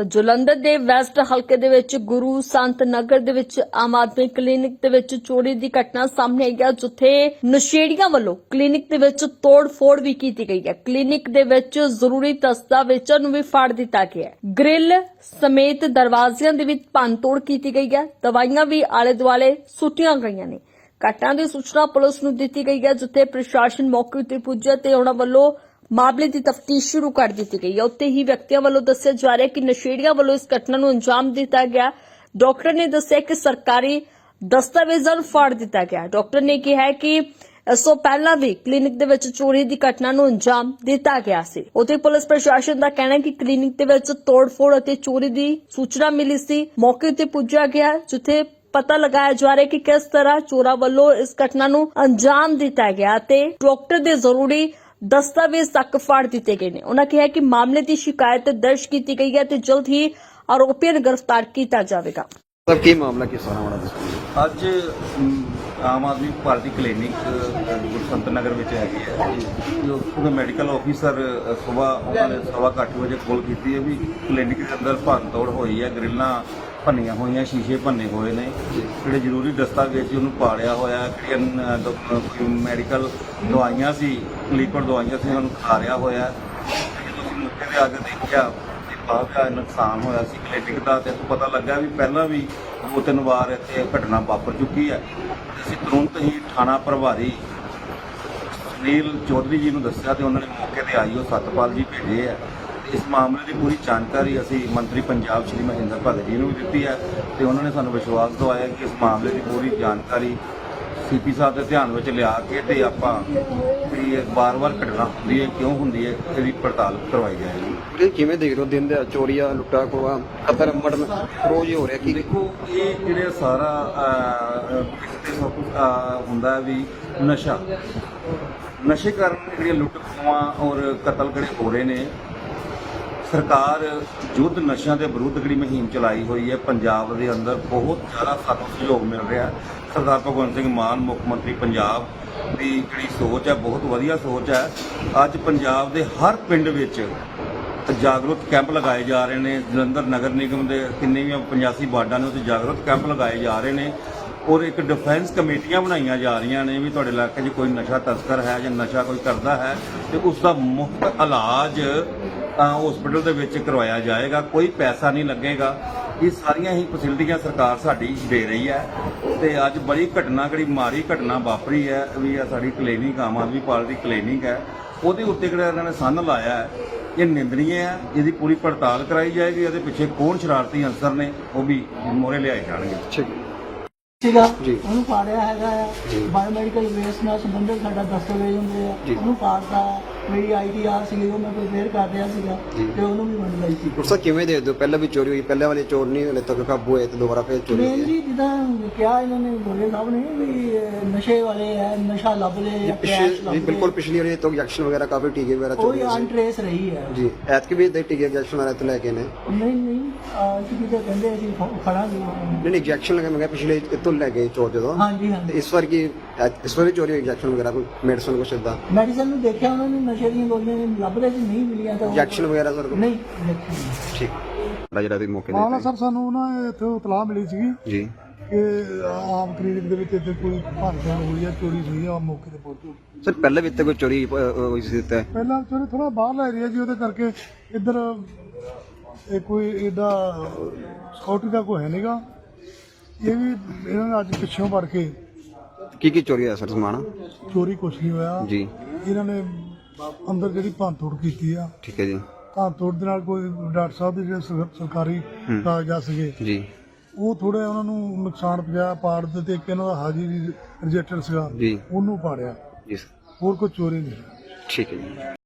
ਤਾਂ ਜਲੰਧਰ ਦੇ ਵੈਸਟ ਹਲਕੇ ਦੇ ਵਿੱਚ ਗੁਰੂ ਸੰਤ ਨਗਰ ਦੇ ਵਿੱਚ ਆਮ ਆਦਮੀ ਕਲੀਨਿਕ ਦੇ ਵਿੱਚ ਚੋਰੀ ਦੀ ਘਟਨਾ ਸਾਹਮਣੇ ਆਈ ਹੈ, ਜਿੱਥੇ ਨਸ਼ੇੜੀਆਂ ਵੱਲੋਂ ਕਲੀਨਿਕ ਦੇ ਵਿੱਚ ਤੋੜ-ਫੋੜ ਵੀ ਕੀਤੀ ਗਈ ਹੈ। ਕਲੀਨਿਕ ਦੇ ਵਿੱਚ ਜ਼ਰੂਰੀ ਦਸਤਾਵੇਜ਼ਾਂ ਨੂੰ ਵੀ ਫਾੜ ਦਿੱਤਾ ਗਿਆ ਹੈ। ਗ੍ਰਿਲ ਸਮੇਤ ਦਰਵਾਜ਼ਿਆਂ ਦੇ ਵਿੱਚ ਭੰਨਤੋੜ ਕੀਤੀ ਗਈ ਹੈ। ਦਵਾਈਆਂ ਵੀ ਆਲੇ-ਦੁਆਲੇ ਸੁੱਟੀਆਂ ਗਈਆਂ ਨੇ। ਘਟਨਾ ਦੀ ਸੂਚਨਾ ਪੁਲਿਸ ਨੂੰ ਦਿੱਤੀ ਗਈ ਹੈ, ਜਿੱਥੇ ਪ੍ਰਸ਼ਾਸਨ ਮੌਕੇ ਉੱਤੇ ਪੁੱਜਿਆ ਤੇ ਉਹਨਾਂ ਵੱਲੋਂ ਮਾਮਲੇ ਦੀ ਤਫਤੀਸ਼ ਸ਼ੁਰੂ ਕਰ ਦਿੱਤੀ ਗਈ ਹੈ। ਉੱਤੇ ਹੀ ਵਿਅਕਤੀਆਂ ਵੱਲੋਂ ਦੱਸਿਆ ਜਾ ਰਿਹਾ ਕਿ ਨਸ਼ੇੜੀਆਂ ਵੱਲੋਂ ਇਸ ਘਟਨਾ ਨੂੰ ਅੰਜਾਮ ਦਿੱਤਾ ਗਿਆ। ਡਾਕਟਰ ਨੇ ਦੱਸਿਆ ਕਿ ਸਰਕਾਰੀ ਦਸਤਾਵੇਜ਼ਾਂ ਨੂੰ ਫਾੜ ਦਿੱਤਾ ਗਿਆ। ਡਾਕਟਰ ਨੇ ਕਿਹਾ ਕਿ ਇਸ ਤੋਂ ਪਹਿਲਾਂ ਵੀ ਕਲੀਨਿਕ ਦੇ ਵਿੱਚ ਚੋਰੀ ਦੀ ਘਟਨਾ ਨੂੰ ਅੰਜਾਮ ਦਿੱਤਾ ਗਿਆ ਸੀ। ਉਥੇ ਪੁਲਿਸ ਪ੍ਰਸ਼ਾਸਨ ਦਾ ਕਹਿਣਾ ਹੈ ਕਿ ਕਲੀਨਿਕ ਦੇ ਵਿੱਚ ਤੋੜਫੋੜ ਅਤੇ ਚੋਰੀ ਦੀ ਸੂਚਨਾ ਮਿਲੀ ਸੀ। ਮੌਕੇ ਤੇ ਪੁੱਜਿਆ ਗਿਆ, ਜਿੱਥੇ ਪਤਾ ਲਗਾਇਆ ਜਾ ਰਿਹਾ ਕਿ ਕਿਸ ਤਰ੍ਹਾਂ ਚੋਰਾਂ ਵੱਲੋਂ ਇਸ ਘਟਨਾ ਨੂੰ ਅੰਜਾਮ ਦਿੱਤਾ ਗਿਆ ਤੇ ਡਾਕਟਰ ਦੇ ਜ਼ਰੂਰੀ ਦਸਤਾਵੇਜ਼ ਤੱਕ ਫਾੜ ਦਿੱਤੇ ਗਏ ਨੇ। ਉਹਨਾਂ ਕਿਹਾ ਕਿ ਮਾਮਲੇ ਦੀ ਸ਼ਿਕਾਇਤ ਦਰਜ ਕੀਤੀ ਗਈ ਹੈ ਤੇ ਜਲਦ ਹੀ ਆਰੋਪੀਆਂ ਨੂੰ ਗ੍ਰਿਫਤਾਰ ਕੀਤਾ ਜਾਵੇਗਾ। ਸਰ ਕੀ ਮਾਮਲਾ ਕੀ ਸਾਰਾ ਮਾੜਾ ਦੱਸੋ? ਅੱਜ ਅਮ, ਆਮ ਆਦਮੀ ਪਾਰਟੀ ਕਲੀਨਿਕ ਗੁਰਸੰਤ ਨਗਰ ਵਿੱਚ ਹੈਗੀ ਹੈ। ਜੋ ਉਹਦਾ ਮੈਡੀਕਲ ਆਫੀਸਰ ਸਵੇਰ ਉਹਨਾਂ ਨੇ ਸਵਾ ਕੁ ਅੱਠ ਵਜੇ ਕਾਲ ਕੀਤੀ ਹੈ ਵੀ ਕਲੀਨਿਕ ਦੇ ਅੰਦਰ ਭੰਨ ਤੋੜ ਹੋਈ ਹੈ। ਗ੍ਰਿਲਾਂ ਭੰਨੀਆਂ ਹੋਈਆਂ, ਸ਼ੀਸ਼ੇ ਭੰਨੇ ਹੋਏ ਨੇ। ਜਿਹੜੇ ਜ਼ਰੂਰੀ ਦਸਤਾਵੇਜ਼ ਸੀ, ਉਹਨੂੰ ਪਾੜਿਆ ਹੋਇਆ। ਜਿਹੜੀਆਂ ਮੈਡੀਕਲ ਦਵਾਈਆਂ ਸੀ ਲਿਕਵਿਡ ਦਵਾਈਆਂ ਸੀ, ਉਹਨੂੰ ਖਾ ਖਾਰਿਆ ਹੋਇਆ। ਹੈ। ਜਦੋਂ ਮੌਕੇ ਤੇ ਆ ਕੇ ਦੇਖਿਆ ਤੇ ਕਾਫੀ ਨੁਕਸਾਨ ਹੋਇਆ ਸੀ ਕਲੀਨਿਕ ਦਾ ਤੇ ਪਤਾ ਲੱਗਾ ਵੀ ਪਹਿਲਾਂ ਵੀ ਦੋ ਤਿੰਨ ਵਾਰ ਇੱਥੇ ਘਟਨਾ ਵਾਪਰ ਚੁੱਕੀ ਹੈ। ਤੇ ਅਸੀਂ ਤੁਰੰਤ ਹੀ ਥਾਣਾ ਪ੍ਰਭਾਰੀ ਸੁਨੀਲ ਚੌਧਰੀ ਜੀ ਨੂੰ ਦੱਸਿਆ ਤੇ ਉਹਨਾਂ ਨੇ ਮੌਕੇ ਤੇ ਆਈ, ਉਹ ਸਤਪਾਲ ਜੀ ਭੇਜੇ ਆ। ਇਸ ਮਾਮਲੇ ਦੀ ਪੂਰੀ ਜਾਣਕਾਰੀ ਅਸੀਂ ਮੰਤਰੀ ਪੰਜਾਬ ਸ਼੍ਰੀ ਮਹਿੰਦਰ ਭਗਤ ਜੀ ਨੂੰ ਵੀ ਦਿੱਤੀ ਹੈ ਤੇ ਉਹਨਾਂ ਨੇ ਸਾਨੂੰ ਵਿਸ਼ਵਾਸ ਦਿਵਾਇਆ ਕਿ ਇਸ ਮਾਮਲੇ ਦੀ ਪੂਰੀ ਜਾਣਕਾਰੀ ਸੀਪੀ ਸਾਹਿਬ ਦੇ ਧਿਆਨ ਵਿੱਚ ਲਿਆ ਕੇ ਤੇ ਆਪਾਂ ਵੀ ਇਹ ਵਾਰ-ਵਾਰ ਘਟਨਾ ਹੁੰਦੀ ਹੈ ਕਿਉਂ ਹੁੰਦੀ ਹੈ ਇਹਦੀ ਪੜਤਾਲ ਕਰਵਾਈ ਜਾਏਗੀ। ਇਹ ਕਿਵੇਂ ਦੇਖ ਰਹੇ ਹੋ? ਦਿਨ ਦੇ ਚੋਰੀਆਂ ਲੁੱਟਾ ਖੋਆ ਕਤਲ ਮਰਡਰ ਰੋਜ਼ ਹੀ ਹੋ ਰਿਹਾ ਕੀ ਦੇਖੋ ਇਹ ਜਿਹੜੇ ਸਾਰਾ ਅਹ, ਅਹ, ਤੇ ਸਭ ਕੁਝ ਹੁੰਦਾ ਵੀ ਨਸ਼ਾ। ਨਸ਼ੇ ਕਾਰਨ ਜਿਹੜੀਆਂ ਲੁੱਟ ਖੋਹਾਂ ਔਰ ਕਤਲ ਜਿਹੜੇ ਹੋ ਰਹੇ ਨੇ ਸਰਕਾਰ ਯੁੱਧ ਨਸ਼ਿਆਂ ਦੇ ਵਿਰੁੱਧ ਜਿਹੜੀ ਮੁਹਿੰਮ ਚਲਾਈ ਹੋਈ ਹੈ, ਪੰਜਾਬ ਦੇ ਅੰਦਰ ਬਹੁਤ ਜ਼ਿਆਦਾ ਸਾਨੂੰ ਸਹਿਯੋਗ ਮਿਲ ਰਿਹਾ ਸਰਦਾਰ ਭਗਵੰਤ ਸਿੰਘ ਮਾਨ, ਮੁੱਖ ਮੰਤਰੀ ਪੰਜਾਬ ਦੀ ਜਿਹੜੀ ਸੋਚ ਹੈ, ਬਹੁਤ ਵਧੀਆ ਸੋਚ ਹੈ। ਅੱਜ ਪੰਜਾਬ ਦੇ ਹਰ ਪਿੰਡ ਵਿੱਚ ਜਾਗਰੂਕ ਕੈਂਪ ਲਗਾਏ ਜਾ ਰਹੇ ਨੇ। ਜਲੰਧਰ ਨਗਰ ਨਿਗਮ ਦੇ ਕਿੰਨੇ ਵੀ 85 ਵਾਰਡਾਂ ਨੇ ਉੱਥੇ ਜਾਗਰੂਕ ਕੈਂਪ ਲਗਾਏ ਜਾ ਰਹੇ ਨੇ ਔਰ ਇੱਕ ਡਿਫੈਂਸ ਕਮੇਟੀਆਂ ਬਣਾਈਆਂ ਜਾ ਰਹੀਆਂ ਨੇ ਵੀ ਤੁਹਾਡੇ ਇਲਾਕੇ 'ਚ ਕੋਈ ਨਸ਼ਾ ਤਸਕਰ ਹੈ ਜਾਂ ਨਸ਼ਾ ਕੋਈ ਕਰਦਾ ਹੈ ਤੇ ਉਸ ਦਾ ਮੁਫਤ ਇਲਾਜ ਹਸਪੀਟਲ ਦੇ ਵਿੱਚ ਕਰਵਾਇਆ ਜਾਏਗਾ ਕੋਈ ਪੈਸਾ ਨਹੀਂ ਲੱਗੇਗਾ। ਇਹ ਸਾਰੀਆਂ ਹੀ ਫੈਸਿਲਿਟੀਆਂ ਸਰਕਾਰ ਸਾਡੀ ਦੇ ਰਹੀ ਹੈ। ਤੇ ਅੱਜ ਬੜੀ ਘਟਨਾ ਜਿਹੜੀ ਮਾਰੀ ਘਟਨਾ ਵਾਪਰੀ ਹੈ ਵੀ ਆ ਸਾਡੀ clinic Aam Aadmi Party clinic ਹੈ। ਉਹਦੇ ਉੱਤੇ ਜਿਹੜਾ ਇਹਨਾਂ ਨੇ ਸੰਨ ਲਾਇਆ ਹੈ ਇਹ ਨਿੰਦਣੀਏ ਹੈ। ਇਹਦੀ ਪੂਰੀ ਪੜਤਾਲ ਕਰਾਈ ਜਾਏਗੀ ਇਹਦੇ ਪਿੱਛੇ ਕੌਣ ਸ਼ਰਾਰਤੀ ਅਨਸਰ ਨੇ ਉਹ ਵੀ ਮੋਰੇ ਲਿਆਏ ਜਾਣਗੇ। ਠੀਕ। ਸੀਗਾ ਜੀ। ਉਹਨੂੰ ਪਾੜਿਆ ਹੈਗਾ ਆ। ਬਾਇਓਮੈਡੀਕਲ ਵੇਸਟ ਨਾਲ ਸੰਬੰਧਿਤ ਸਾਡਾ ਦਸਤਾਵੇਜ਼ ਹੁੰਦੇ ਆ। ਜੀ। ਉਹਨੂੰ ਪਾੜਦਾ ਮੇਰੀ ਆਈਡੀਆਰ ਸੀ ਉਹ ਮੈਂ ਪ੍ਰਪੇਅਰ ਕਰ ਰਿਹਾ ਸੀਗਾ ਜੀ। ਤੇ ਉਹਨੂੰ ਵੀ ਵੰਡ ਲਈ ਸੀ। ਸਰ ਕਿਵੇਂ ਦੇ ਦਿਓ? ਪਹਿਲਾਂ ਵੀ ਚੋਰੀ ਹੋਈ ਪਹਿਲਾਂ ਵਾਲੇ ਚੋਰ ਨਹੀਂ ਹਲੇ ਤੱਕ ਕਾਬੂ ਹੋਏ ਤੇ ਦੁਬਾਰਾ ਫੇਰ ਚੋਰੀ ਹੋਈ ਹੈ? ਮੇਨਲੀ ਜਿੱਦਾਂ ਕਿਹਾ ਇਹਨਾਂ ਨੇ ਗੋਰੇ ਸਾਹਿਬ ਨੇ ਵੀ ਨਸ਼ੇ ਵਾਲੇ ਆ ਨਸ਼ਾ ਲੱਭ ਲਏ ਜੀ ਜਾਂ ਪਿਛਲੇ ਕੈਸ਼ ਜੀ ਲੱਭ ਬਿਲਕੁਲ ਲਏ ਪਿਛਲੀ ਵਾਰੀ ਤੋਂ ਇੰਜੈਕਸ਼ਨ ਵਗੈਰਾ ਕਾਫੀ ਟੀਕੇ ਵਗੈਰਾ ਉਹ ਚੋਰੀ ਹੋਏ ਸੀ। ਅਨਟ੍ਰੇਸ ਰਹੀ ਹੈ। ਜੀ ਐਤਕੀ ਵੀ ਦੇ ਟੀਕੇ ਇੰਜੈਕਸ਼ਨ ਵਗੈਰਾ ਤੋਂ ਲੈ ਕੇ ਨੇ? ਨਹੀਂ ਨਹੀਂ ਅਹ ਤੁਸੀਂ ਤਾਂ ਕਹਿੰਦੇ ਅਸੀਂ ਫੜਾਂਗੇ ਨਹੀਂ ਨਹੀਂ ਇੰਜੈਕਸ਼ਨ ਲਗਾ ਮੈਂ ਕਿਹਾ ਪਿਛਲੇ ਇਤੋਂ ਲੈ ਗਏ ਚੋਰ ਜਦੋਂ? ਹਾਂਜੀ ਤੇ ਹਾਂਜੀ ਇਸ ਵਾਰ ਕੀ ਇਸ ਵਾਰ ਵੀ ਚੋਰੀ ਹੋਈ ਇੰਜੈਕਸ਼ਨ ਵਗੈਰਾ ਕੋਈ ਮੈਡੀਸਨ ਕੁਛ ਇਦਾਂ ਮੈਡੀਸਨ ਨੂੰ ਦੇਖਿਆ ਉਹਨਾਂ ਨੇ ਨਸ਼ੇ ਦੀਆਂ ਗੋਲੀਆਂ ਲੱਭ ਰਹੇ ਸੀ ਨਹੀਂ ਮਿਲੀਆਂ ਤਾਂ ਉਹ- ਇੰਜੈਕਸ਼ਨ ਵਗੈਰਾ ਸਰ ਨਹੀਂ injection ਨਹੀਂ। ਠੀਕ। ਜਿਹੜਾ ਤੁਸੀਂ ਮੌਕੇ ਮਾਮਲਾ ਦੇ ਸਰ ਸਾਨੂੰ ਨਾ ਇੱਥੇ ਇਤਲਾਹ ਮਿਲੀ ਸੀਗੀ ਜੀ। ਕਿ ਆਮ ਕਲੀਨਿਕ ਦੇ ਵਿੱਚ ਇੱਥੇ ਕੋਈ ਭੰਨਤੋੜ ਹੋਈ ਹੈ ਚੋਰੀ ਹੋਈ ਹੈ ਆ ਮੌਕੇ ਤੇ ਪਹੁੰਚੋ ਸਰ ਪਹਿਲਾਂ ਵੀ ਇੱਥੇ ਕੋਈ ਚੋਰੀ ਅ, ਅ, ਹੋਈ ਸੀ ਤੇ ਪਹਿਲਾਂ ਚੋਰੀ ਥੋੜਾ ਬਾਹਰਲਾ ਏਰੀਆ ਜੀ ਉਹਦੇ ਕਰਕੇ ਇੱਧਰ ਇਹ ਕੋਈ ਇਹਦਾ ਸਕਿਉਰਟੀ ਦਾ ਕੋਈ ਹੈ ਨਹੀਂਗਾ ਇਹ ਵੀ ਇਹਨਾਂ ਨੇ ਅੱਜ ਪਿੱਛੋਂ ਵੜ ਕੇ ਕੀ ਕੀ ਚੋਰੀ ਹੋਇਆ ਸਰ ਸਮਾਨ? ਚੋਰੀ ਕੁਛ ਨਹੀਂ ਹੋਇਆ। ਜੀ। ਇਹਨਾਂ ਨੇ ਅੰਦਰ ਜਿਹੜੀ ਭੰਨਤੋੜ ਕੀਤੀ ਆ। ਠੀਕ ਹੈ ਜੀ। ਭੰਨਤੋੜ ਦੇ ਨਾਲ ਕੋਈ ਡਾਕਟਰ ਸਾਹਿਬ ਦੇ ਜਿਹੜੇ ਸਰ- ਸਰਕਾਰੀ ਕਾਗਜ਼ਾਤ ਸੀਗੇ। ਜੀ। ਉਹ ਥੋੜਾ ਉਹਨਾਂ ਨੂੰ ਨੁਕਸਾਨ ਪਹੁੰਚਾਇਆ ਪਾੜ ਦੇ ਤੇ ਇੱਕ ਇਹਨਾਂ ਦਾ ਹਾਜ਼ਰੀ ਰਜਿਸਟਰ ਸੀਗਾ। ਜੀ। ਉਹਨੂੰ ਪਾੜਿਆ। ਜੀ ਸਰ। ਹੋਰ ਕੋਈ ਚੋਰੀ ਨਹੀਂ ਠੀਕ ਹੈ ਜੀ।